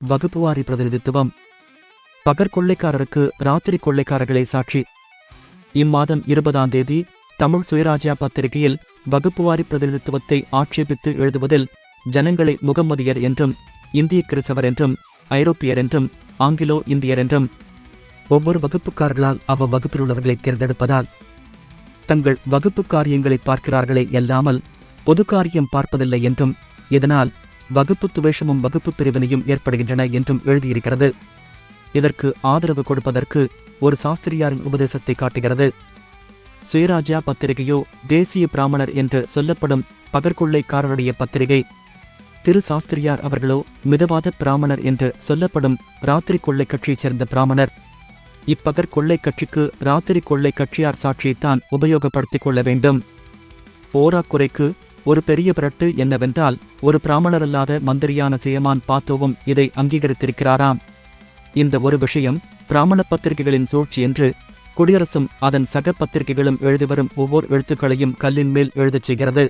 வகுப்புவாரி பிரதிநிதித்துவம். பகற்கொள்ளைக்காரருக்கு ராத்திரி கொள்ளைக்காரர்களே சாட்சி. இம்மாதம் இருபதாம் தேதி தமிழ் சுயராஜ்யா பத்திரிகையில் வகுப்புவாரி பிரதிநிதித்துவத்தை ஆட்சேபித்து எழுதுவதில் ஜனங்களை முகம்மதியர் என்றும் இந்திய கிறிஸ்தவர் என்றும் ஐரோப்பியர் என்றும் ஆங்கிலோ இந்தியர் என்றும் ஒவ்வொரு வகுப்புக்காரர்களால் அவ்வகுப்பில் உள்ளவர்களை தேர்ந்தெடுப்பதால் தங்கள் வகுப்பு காரியங்களை பார்க்கிறார்களே அல்லாமல் பொது காரியம் பார்ப்பதில்லை என்றும் இதனால் வகுப்பு துவேஷமும் வகுப்பு பிரிவினையும் ஏற்படுகின்றன என்றும் எழுதியிருக்கிறது. இதற்கு ஆதரவு கொடுப்பதற்கு ஒரு சாஸ்திரியாரின் உபதேசத்தை காட்டுகிறது. சுயராஜ்யா பத்திரிகையோ தேசிய பிராமணர் என்று சொல்லப்படும் பகற்கொள்ளைக்காரருடைய பத்திரிகை. திரு சாஸ்திரியார் அவர்களோ மிதவாத பிராமணர் என்று சொல்லப்படும் ராத்திரி கொள்ளை கட்சியைச் சேர்ந்த பிராமணர். இப்பகற் கொள்ளை கட்சிக்கு ராத்திரி கொள்ளை கட்சியார் சாட்சியைத்தான் உபயோகப்படுத்திக் கொள்ள வேண்டும். போராக்குறைக்கு ஒரு பெரிய பிரட்டு என்னவென்றால் ஒரு பிராமணரல்லாத மந்திரியான சேயமான் பாத்தோவும் இதை அங்கீகரித்திருக்கிறாராம். இந்த ஒரு விஷயம் பிராமண பத்திரிகைகளின் சூழ்ச்சி என்று குடியரசும் அதன் சக பத்திரிகைகளும் எழுதி வரும் ஒவ்வொரு எழுத்துக்களையும் கல்லின் மேல் எழுதச் செய்கிறது.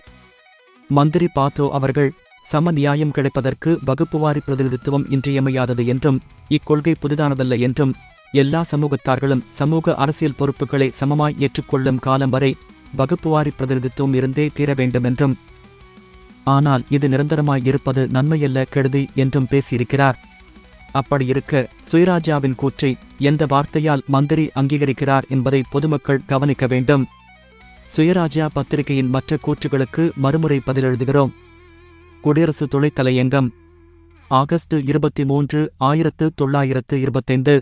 மந்திரி பாத்தோ அவர்கள் சம நியாயம் கிடைப்பதற்கு வகுப்புவாரி பிரதிநிதித்துவம் இன்றியமையாதது என்றும் இக்கொள்கை புதிதானதல்ல என்றும் எல்லா சமூகத்தார்களும் சமூக அரசியல் பொறுப்புகளை சமமாய் ஏற்றுக்கொள்ளும் காலம் வரை வகுப்புவாரி பிரதிநிதித்துவம் இருந்தே தீர வேண்டும் என்றும் ஆனால் இது நிரந்தரமாய் இருப்பது நன்மையல்ல கெடுதி என்றும் பேசியிருக்கிறார். அப்படியிருக்க சுயராஜாவின் கூற்றை எந்த வார்த்தையால் மந்திரி அங்கீகரிக்கிறார் என்பதை பொதுமக்கள் கவனிக்க வேண்டும். சுயராஜா பத்திரிகையின் மற்ற கூற்றுகளுக்கு மறுமுறை பதிலெழுதுகிறோம். குடியரசு துணைத் தலையங்கம் ஆகஸ்ட் இருபத்தி மூன்று ஆயிரத்து தொள்ளாயிரத்து இருபத்தைந்து.